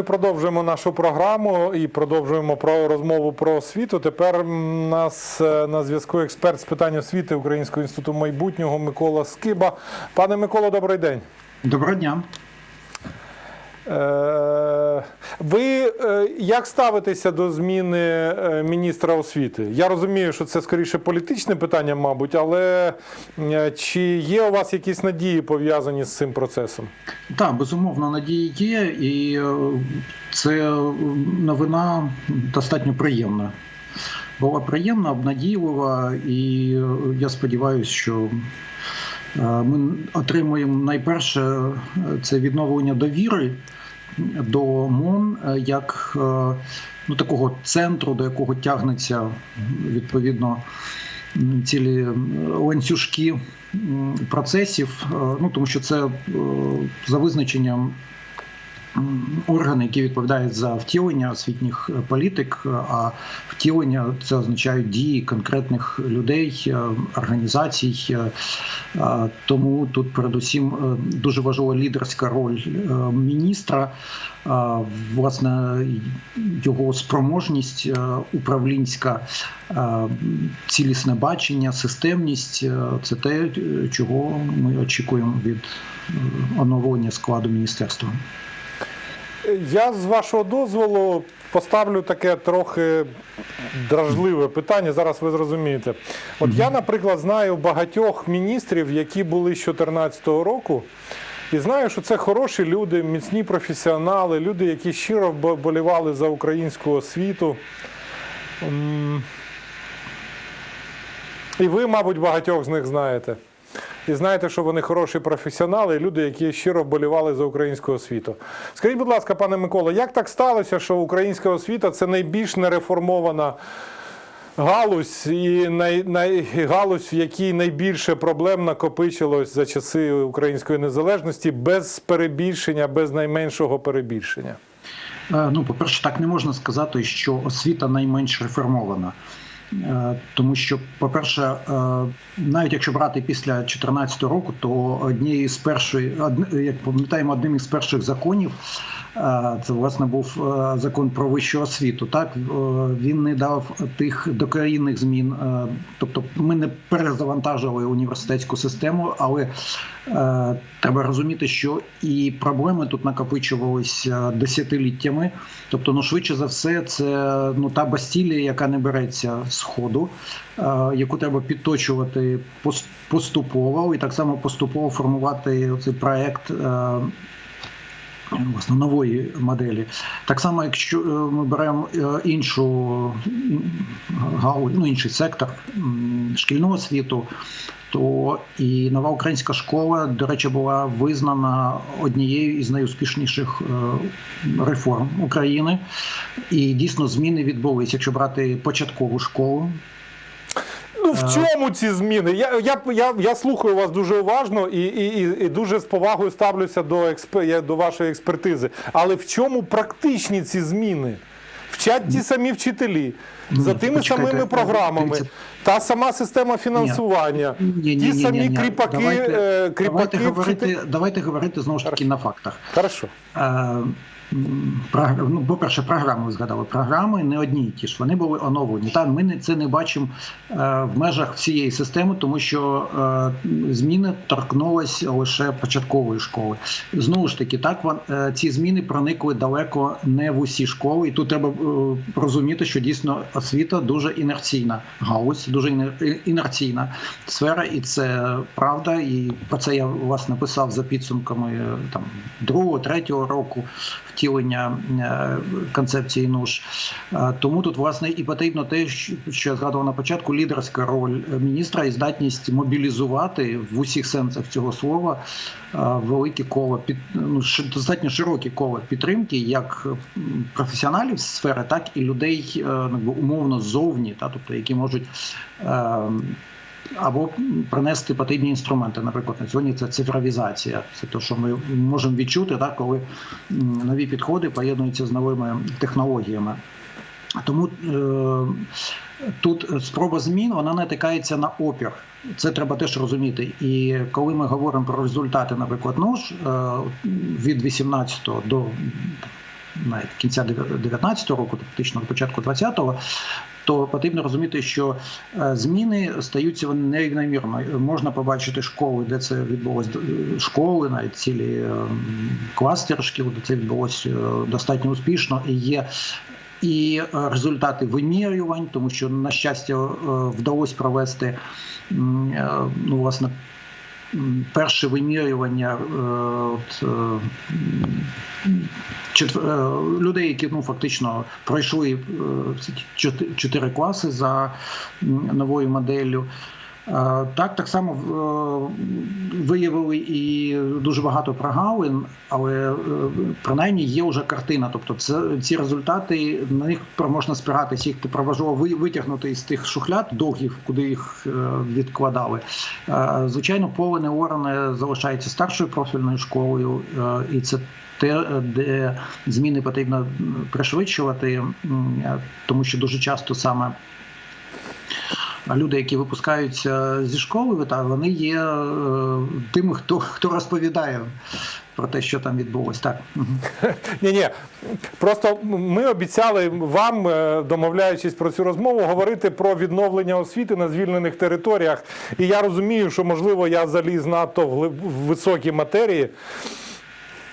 ми продовжуємо нашу програму і продовжуємо про розмову про освіту. Тепер нас е, на зв'язку експерт з питань освіти Українського інституту майбутнього Микола Скиба. Пане Миколо, добрий день. Доброго дня. Е, Ви е, як ставитеся до зміни е, міністра освіти? Я розумію, що це скоріше політичне питання, мабуть, але чи є у вас якісь надії пов'язані з цим процесом? Так, безумовно, надії є, і це новина достатньо приємна. Була приємна, обнадійлива, і я сподіваюся, що ми отримуємо найперше це відновлення довіри до МОН е, як е, ну, такого центру, до якого тягнеться відповідно цілі ланцюжки процесів. Е, Ну тому що це за визначенням органи, які відповідають за втілення освітніх е, політик, е, а втілення це означають дії конкретних людей, е, організацій. Тому тут, передусім, дуже важлива лідерська роль міністра. Власне, його спроможність управлінська, цілісне бачення, системність це те, чого ми очікуємо від оновлення складу міністерства. Я з вашого дозволу поставлю таке трохи дражливе питання. Зараз ви зрозумієте. От я, наприклад, знаю багатьох міністрів, які були з 2014 року. І знаю, що це хороші люди, міцні професіонали, люди, які щиро вболівали за українську освіту. І ви, мабуть, багатьох з них знаєте. І знаєте, що вони хороші професіонали, люди, які щиро вболівали за українську освіту. Скажіть, будь ласка, пане Микола, як так сталося, що українська освіта це найбільш нереформована галузь, і най, най, галузь, в якій найбільше проблем накопичилось за часи української незалежності, без перебільшення, без найменшого перебільшення? Е, Ну, по-перше, так не можна сказати, що освіта найменш реформована. Е, Тому що, по-перше, е, навіть якщо брати після 2014 року, то однією з першої, як пам'ятаємо, одним із перших законів це власне був е, закон про вищу освіту. Так Е, він не дав тих докорінних змін, е, тобто ми не перезавантажили університетську систему, але треба розуміти, що і проблеми тут накопичувалися десятиліттями. Тобто, ну швидше за все, це ну та бастілія, яка не береться з ходу, е, яку треба підточувати поступово, і так само поступово формувати цей проект. Власне, нової моделі. Так само, якщо е, ми беремо е, іншу ну, інший сектор шкільного світу, то і нова українська школа, до речі, була визнана однією із найуспішніших е, реформ України. І дійсно зміни відбулись. Якщо брати початкову школу, Ну, в чому ці зміни? Я, я, я, я слухаю вас дуже уважно і, і, і, дуже з повагою ставлюся до, експе, я- до вашої експертизи. Але в чому практичні ці зміни? Вчать ті самі вчителі, за тими почекайте, самими програмами, дивіться. та сама система фінансування, ті самі кріпаки, давайте, е, кріпаки давайте, говорити, вчителі. давайте говорити знову ж таки на фактах. Хорошо. Ну, по-перше, програми ви згадали. Програми не одні й ті ж, вони були оновлені. Та ми не- це не бачимо е, в межах всієї системи, тому що е, зміни торкнулися лише початкової школи. Знову ж таки, так е, ці зміни проникли далеко не в усі школи, і тут треба розуміти, що дійсно освіта дуже інерційна галузь, дуже інер- інерційна сфера, і це правда. І про це я власне писав за підсумками там другого, третього року втілення е, концепції НУШ. Е, Тому тут власне і потрібно те, що я згадував на початку, лідерська роль міністра і здатність мобілізувати в усіх сенсах цього слова е, велике коло під ну достатньо широке коло підтримки, як професіоналів сфери, так і людей ну, умовно ззовні, та тобто які можуть. Або принести потрібні інструменти. Наприклад, на сьогодні це цифровізація. Це те, що ми можемо відчути, так, коли нові підходи поєднуються з новими технологіями. Тому е, тут спроба змін вона натикається на опір. Це треба теж розуміти. І коли ми говоримо про результати, наприклад, НОЖ е, від 18 до навіть кінця 19-го року, тобто фактично початку 20-го, то потрібно розуміти, що е, зміни стаються вони нерівномірно. Можна побачити школи, де це відбулося школи, навіть цілі кластер шкіл, де це відбулося е, достатньо успішно і є. І е, результати вимірювань, тому що на щастя е, вдалося провести е, ну, власне перше вимірювання е, от, е, четвер... людей, які ну фактично пройшли е, чотири класи за новою моделлю. Е, Так, так само е, виявили і дуже багато прогалин, але е, принаймні є вже картина. Тобто, це ці результати на них можна спиратися, їх проважало ви- витягнути із тих шухляд довгих, куди їх відкладали. Звичайно, поле неоране залишається старшою профільною школою, і це те, де зміни потрібно пришвидшувати, тому що дуже часто саме. Люди, які випускаються зі школи, та вони є е, тими, хто хто розповідає про те, що там відбулось. Так Ні, ні. Просто ми обіцяли вам, е, домовляючись про цю розмову, говорити про відновлення освіти на звільнених територіях. І я розумію, що можливо я заліз надто в високі матерії.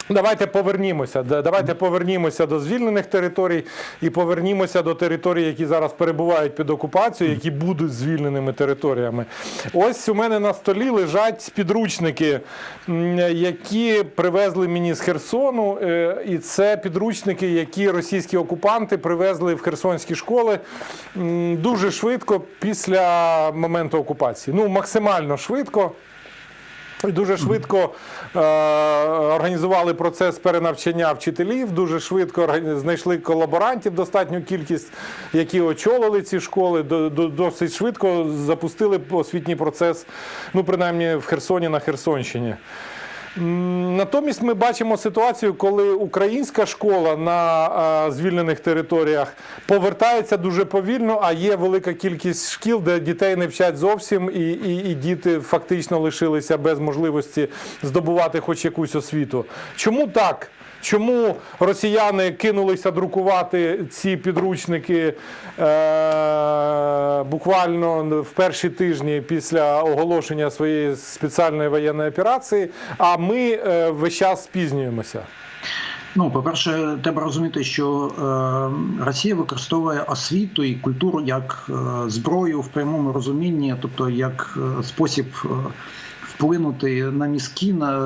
Давайте повернімося. Давайте повернімося до звільнених територій і повернімося до територій, які зараз перебувають під окупацією, які будуть звільненими територіями. Ось у мене на столі лежать підручники, які привезли мені з Херсону. е, І це підручники, які російські окупанти привезли в херсонські школи дуже швидко після моменту окупації. Ну, максимально швидко. Дуже швидко е, організували процес перенавчання вчителів. Дуже швидко знайшли колаборантів достатню кількість, які очолили ці школи. До, до- досить швидко запустили освітній процес, ну принаймні в Херсоні на Херсонщині. Натомість ми бачимо ситуацію, коли українська школа на звільнених територіях повертається дуже повільно, а є велика кількість шкіл, де дітей не вчать зовсім, і, і, і діти фактично лишилися без можливості здобувати хоч якусь освіту. Чому так? Чому росіяни кинулися друкувати ці підручники е, буквально в перші тижні після оголошення своєї спеціальної воєнної операції, а ми е, весь час спізнюємося? Ну, по-перше, треба розуміти, що е, Росія використовує освіту і культуру як е, зброю в прямому розумінні, тобто як е, спосіб е, вплинути на мізки на,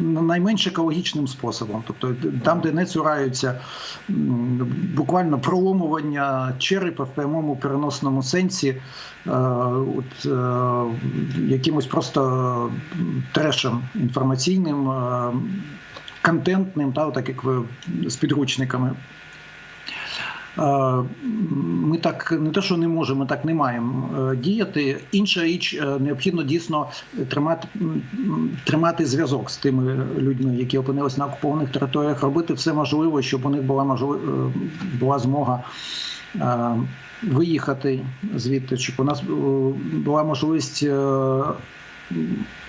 на найменш екологічним способом. Тобто там, де не цураються буквально проломування черепа в прямому переносному сенсі, е, от, е, якимось просто трешем інформаційним. е, контентним, та, так як ви з підручниками. Е, Ми так не те, що не можемо, так не маємо е, діяти. Інша річ е, необхідно дійсно тримати, тримати зв'язок з тими людьми, які опинилися на окупованих територіях, робити все можливе, щоб у них була можлив... була змога виїхати звідти, щоб у нас була можливість.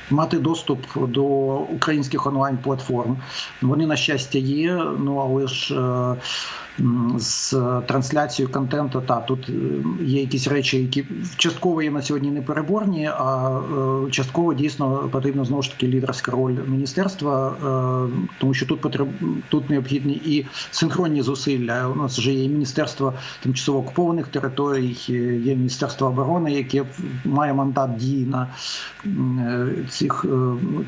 Мати доступ до українських онлайн-платформ. Вони, на щастя, є, ну але ж з трансляцією контенту, та тут е, є якісь речі, які частково є на сьогодні непереборні, а е, частково дійсно потрібно знову ж таки лідерська роль міністерства, е, тому що тут потреб... тут необхідні і синхронні зусилля. У нас вже є міністерство тимчасово окупованих територій, є міністерство оборони, яке має мандат дії на е, цих е,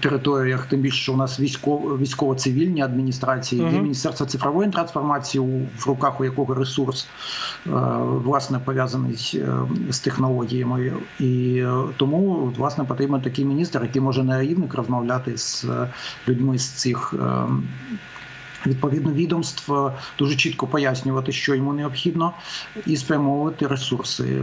територіях. Тим більше що у нас військово військово-цивільні адміністрації, є міністерство цифрової трансформації, у- в руках у якого ресурс е, власне пов'язаний е, з технологіями, і е, тому власне потрібен такий міністр, який може на рівник розмовляти з людьми з цих. Відповідно, відомств дуже чітко пояснювати, що йому необхідно, і спрямовувати ресурси.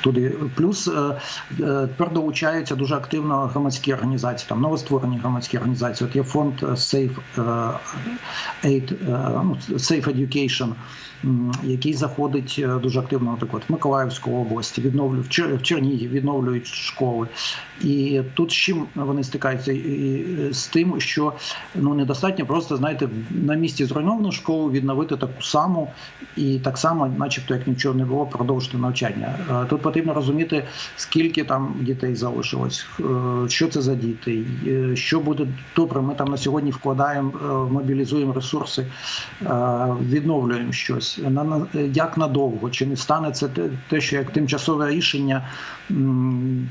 Туди. Плюс е, е, тепер долучаються дуже активно громадські організації, там новостворені громадські організації. От є фонд е, Safe Aid, ну, Safe Education, який заходить е, дуже активно, наприклад, в Миколаївську область, відновлює в Чернігів, відновлюють школи. І тут з чим вони стикаються? І- і з тим, що ну недостатньо просто знаєте на місці зруйновану школу відновити таку саму і так само, начебто, як нічого не було, продовжити навчання. Е, Тут потрібно розуміти, скільки там дітей залишилось, е, що це за діти, е, що буде добре. Ми там на сьогодні вкладаємо, е, мобілізуємо ресурси, е, відновлюємо щось. На на- як надовго, чи не стане це те- те, що як тимчасове рішення. м,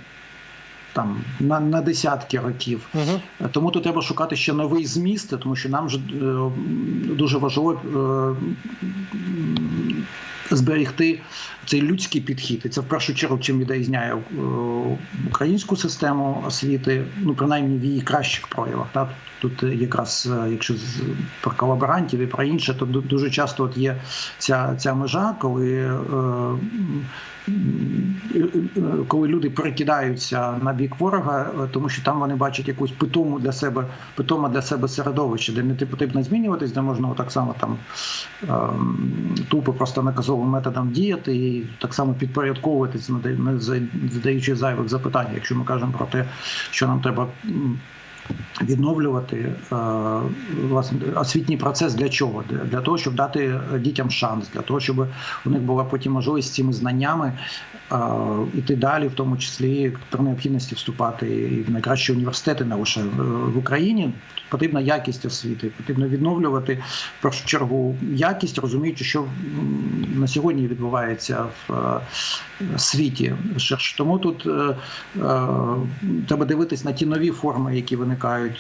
Там на, на десятки років, Угу. тому тут треба шукати ще новий зміст, тому що нам ж е, дуже важливо зберегти цей людський підхід. І це в першу чергу чим відрізняє е, українську систему освіти, ну принаймні в її кращих проявах. Так? Тут е, якраз е, якщо про колаборантів і про інше, то дуже часто от є ця, ця межа, коли. коли люди перекидаються на бік ворога, тому що там вони бачать якусь питому для себе, питоме для себе середовище, де не потрібно змінюватись, де можна так само там ем, тупо просто наказовим методом діяти і так само підпорядковуватися, не да- не за- задаючи зайвих запитань, якщо ми кажемо про те, що нам треба. Відновлювати е, власне освітній процес для чого? Для, того, щоб дати дітям шанс, для того, щоб у них була потім можливість з цими знаннями е, іти далі, в тому числі при необхідності вступати і в найкращі університети, не лише в, в Україні. Потрібна якість освіти, потрібно відновлювати в першу чергу якість, розуміючи, що на сьогодні відбувається в е, світі. Тому тут е, е, треба дивитись на ті нові форми, які виникають, е,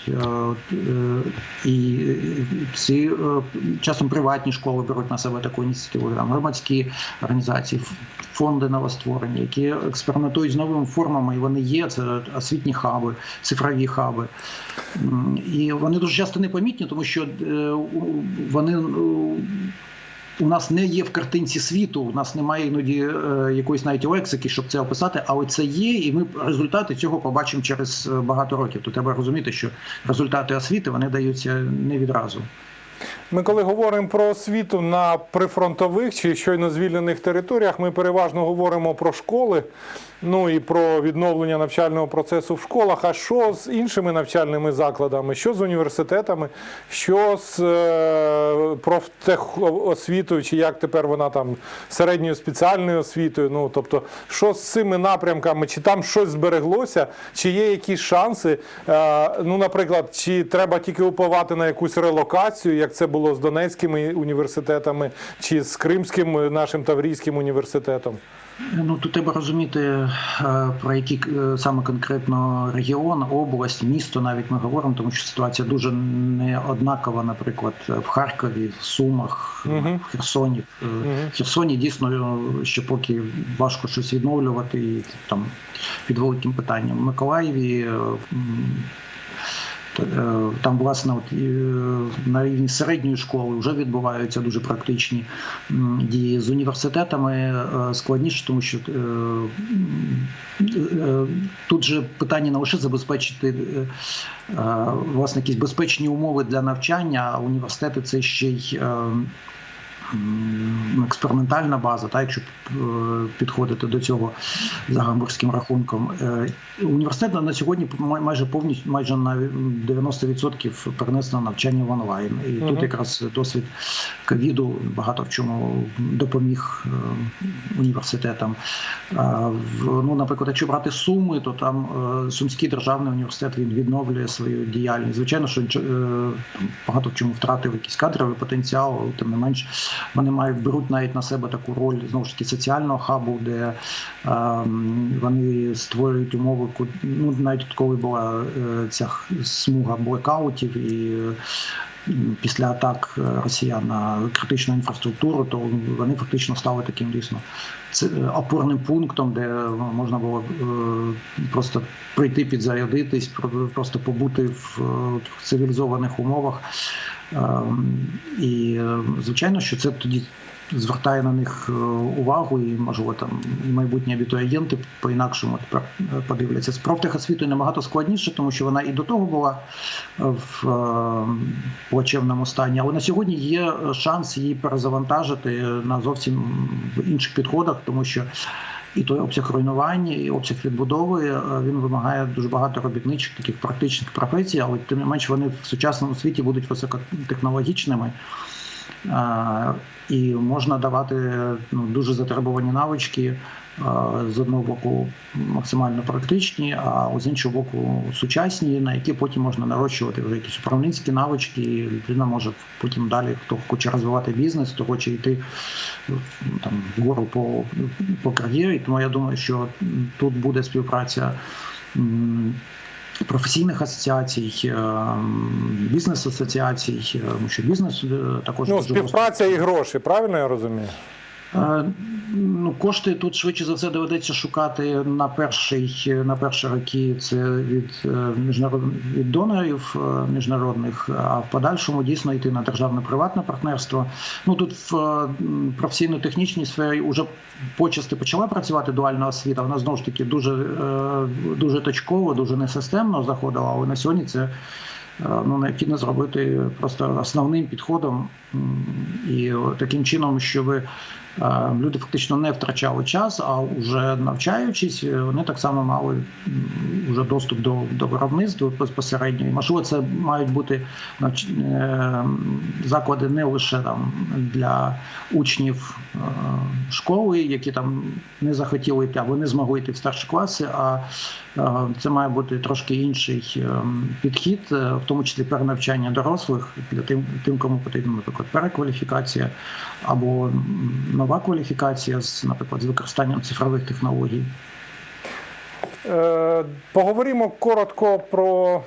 е, і ці е, часом приватні школи беруть на себе таку ініціативу, там громадські організації, фонди новостворені, які експериментують з новими формами, і вони є. Це освітні хаби, цифрові хаби. І вони дуже часто непомітні, тому що вони. У нас не є в картинці світу, у нас немає іноді е, якоїсь навіть лексики, щоб це описати, але це є, і ми результати цього побачимо через е, багато років. То треба розуміти, що результати освіти вони даються не відразу. Ми коли говоримо про освіту на прифронтових чи щойно звільнених територіях, ми переважно говоримо про школи, ну і про відновлення навчального процесу в школах. А що з іншими навчальними закладами, що з університетами, що з е, профтехосвітою, чи як тепер вона там середньою спеціальною освітою? Ну тобто, що з цими напрямками, чи там щось збереглося, чи є якісь шанси? Е, ну, наприклад, чи треба тільки уповати на якусь релокацію, як це було з Донецькими університетами, чи з Кримським е, нашим Таврійським університетом? Ну тут треба розуміти е, про який е, саме конкретно регіон, область, місто навіть ми говоримо, тому що ситуація дуже не однакова, наприклад, в Харкові, в Сумах, Мгм. в Херсоні. Е, В Херсоні дійсно ще поки важко щось відновлювати і там під великим питанням. В Миколаєві. Е, Там, власне, от, е, на рівні середньої школи вже відбуваються дуже практичні дії з університетами е, складніше, тому що тут же питання не лише забезпечити власне якісь безпечні умови для навчання, а університети це ще й. М, Експериментальна база, так, якщо е, підходити до цього за гамбурзьким рахунком. Е, Університет на сьогодні майже повністю, майже на 90% перенесено навчання в онлайн. І Мгм. тут якраз досвід ковіду багато в чому допоміг е, університетам. Ну, наприклад, якщо брати суми, то там Сумський державний університет він відновлює свою діяльність. Звичайно, що багато в чому втратив якийсь кадровий потенціал, тим не менш вони мають беруть навіть на себе таку роль знову ж таки соціального хабу, де е, вони створюють умови, ну навіть коли була е, ця смуга блекаутів і. е, Після атак е, росіян на критичну інфраструктуру, то вони фактично стали таким дійсно е, опорним пунктом, де можна було е, просто прийти підзарядитись, просто побути е, в цивілізованих умовах. Ем, І е, звичайно, що це тоді звертає на них е, увагу, і можливо там майбутні абітурієнти по-інакшому тепер е, подивляться. З профтехосвітою набагато складніше, тому що вона і до того була в плачевному стані. Але на сьогодні є шанс її перезавантажити на зовсім інших підходах, тому що і той обсяг руйнування, і обсяг відбудови е, він вимагає дуже багато робітничих таких практичних професій, але тим не менш вони в сучасному світі будуть високотехнологічними. І можна давати ну, дуже затребувані навички з одного боку максимально практичні, а з іншого боку сучасні, на які потім можна нарощувати вже якісь управлінські навички. і Людина може потім далі, хто хоче розвивати бізнес, хто хоче йти там вгору по, по кар'єрі. Тому я думаю, що тут буде співпраця. Професійних асоціацій, е, бізнес-асоціацій, е, що бізнес е, також Ну, співпраця і гроші, правильно я розумію? Ну, кошти тут швидше за все доведеться шукати на перший на перші роки. Це від е, міжнародних від донорів е, міжнародних, а в подальшому дійсно йти на державне приватне партнерство. Ну тут в е, професійно-технічній сфері вже почасти почала працювати дуальна освіта. Вона знову ж таки дуже дуже точково, дуже несистемно заходила. Але на сьогодні це ну, необхідно зробити просто основним підходом і таким чином, щоб люди фактично не втрачали час, а вже навчаючись, е, вони так само мали вже доступ до, до виробництва безпосередньо. І, можливо, це мають бути е, заклади не лише там для учнів е, школи, які там не захотіли йти або не змогли йти в старші класи, а е, це має бути трошки інший е, підхід, е, в тому числі перенавчання дорослих для тим, тим, кому потрібна, наприклад, перекваліфікація або м, нова кваліфікація з, наприклад, з використанням цифрових технологій. Е, Поговоримо коротко про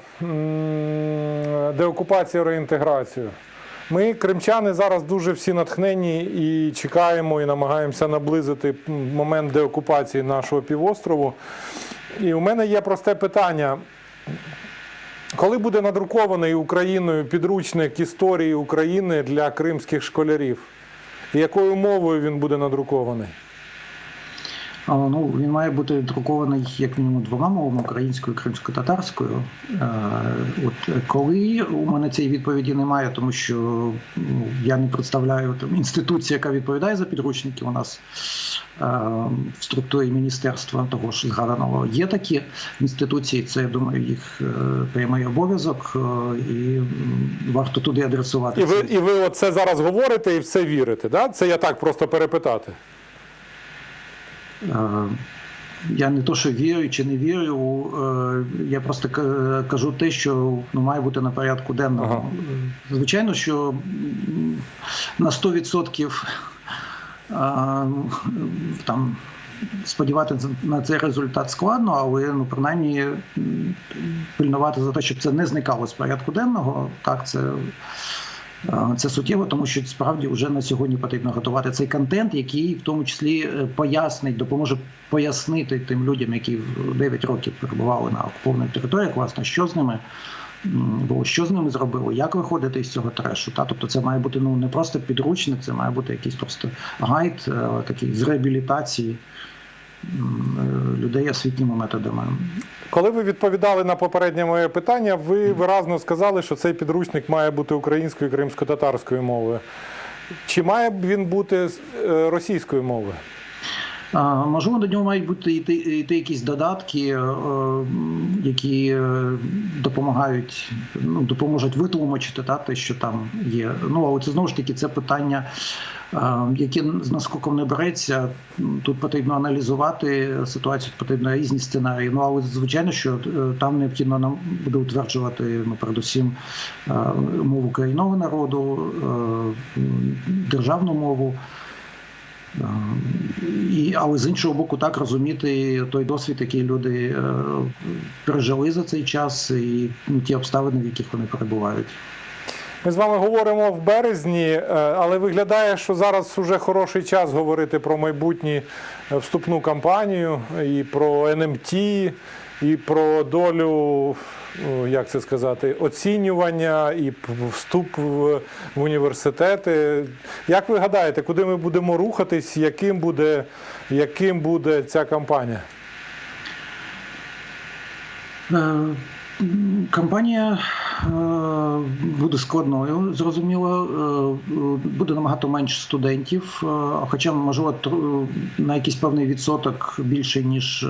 деокупацію реінтеграцію. Ми, кримчани, зараз дуже всі натхнені і чекаємо і намагаємося наблизити момент деокупації нашого півострову. І у мене є просте питання. Коли буде надрукований Україною підручник історії України для кримських школярів? Якою мовою він буде надрукований? Ну, він має бути друкований як мінімум двома мовами українською кримсько-татарською. Е, От коли у мене цієї відповіді немає, тому що ну, я не представляю там інституцію, яка відповідає за підручники. У нас в структурі міністерства того ж згаданого є такі інституції. Це я думаю, їх е, прямий обов'язок, е, і варто туди адресувати. І ви, і ви оце зараз говорите і в це вірите, да? Це я так просто перепитати. Е, Я не то, що вірю чи не вірю, е, я просто кажу те, що ну, має бути на порядку денному. Ага. Е, Звичайно, що на 100% е, там сподіватися на цей результат складно, але ну, принаймні пильнувати за те, щоб це не зникало з порядку денного. Так, це Це суттєво, тому що справді вже на сьогодні потрібно готувати цей контент, який в тому числі е, пояснить, допоможе пояснити тим людям, які в 9 років перебували на окупованих територіях, власне, що з ними було, що з ними зробило, як виходити з цього трешу. Та тобто, це має бути ну не просто підручник, це має бути якийсь просто гайд, е, такий з реабілітації е, людей освітніми методами. Коли ви відповідали на попереднє моє питання, ви виразно сказали, що цей підручник має бути українською кримсько-татарською мовою. Чи має він бути е, російською мовою? Можливо, до нього мають бути йти, йти якісь додатки, е, які е, допомагають, ну, допоможуть витлумачити та, те, що там є. Ну, але це знову ж таки це питання, е, яке наскільки не береться. Тут потрібно аналізувати ситуацію, потрібно різні сценарії. Ну, але звичайно, що там необхідно нам буде утверджувати ну, передусім мову корінного народу, державну мову. І, але з іншого боку, так розуміти той досвід, який люди е, пережили за цей час, і ті обставини, в яких вони перебувають. Ми з вами говоримо в березні, е, але виглядає, що зараз вже хороший час говорити про майбутню е, вступну кампанію і про НМТ, і про долю, як це сказати, оцінювання і вступ в, університети. Як ви гадаєте, куди ми будемо рухатись, яким буде, яким буде ця кампанія? Кампанія е, буде складною, зрозуміло. Е, Буде набагато менше студентів, е, хоча, можливо, на якийсь певний відсоток більше, ніж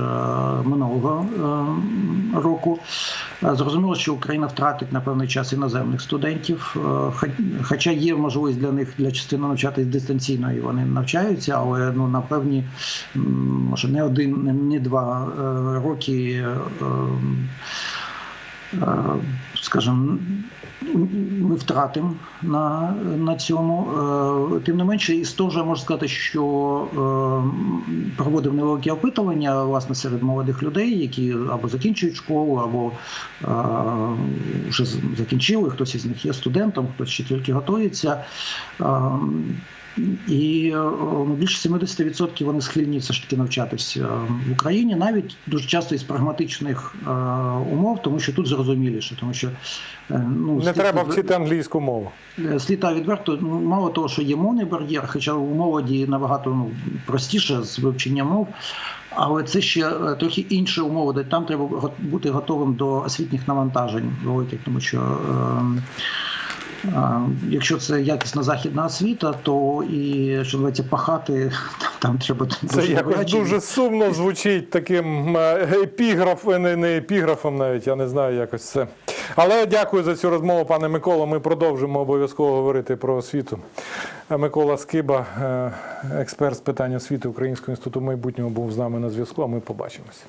минулого року. Зрозуміло, що Україна втратить на певний час іноземних студентів, хоча є можливість для них для частини навчатись дистанційно, і вони навчаються, але ну на певні може не один, не- два роки. Е, скажімо, ми втратимо на, на цьому. Е, Тим не менше, із того ж я можу сказати, що е, проводив невеликі опитування власне серед молодих людей, які або закінчують школу, або вже з- закінчили. Хтось із них є студентом, хтось ще тільки готується. І е, більше 70% вони схильні все ж таки навчатись е, в Україні, навіть дуже часто із прагматичних е, умов, тому що тут зрозуміліше, тому що ну Не слід- треба вчити англійську мову. Сліта відверто, ну, мало того, що є мовний бар'єр, хоча у молоді набагато ну, простіше з вивченням мов. Але це ще трохи інші умови, де там треба бути готовим до освітніх навантажень великих, тому що. Е, Якщо це якісна західна освіта, то і що називається пахати, там, там треба Це дуже якось добряче. дуже сумно звучить таким е, епіграф, е, не, не епіграфом навіть, я не знаю якось це. Але дякую за цю розмову, пане Миколо. Ми продовжимо обов'язково говорити про освіту. Е, Микола Скиба, експерт з питань освіти Українського інституту майбутнього, був з нами на зв'язку, а ми побачимося.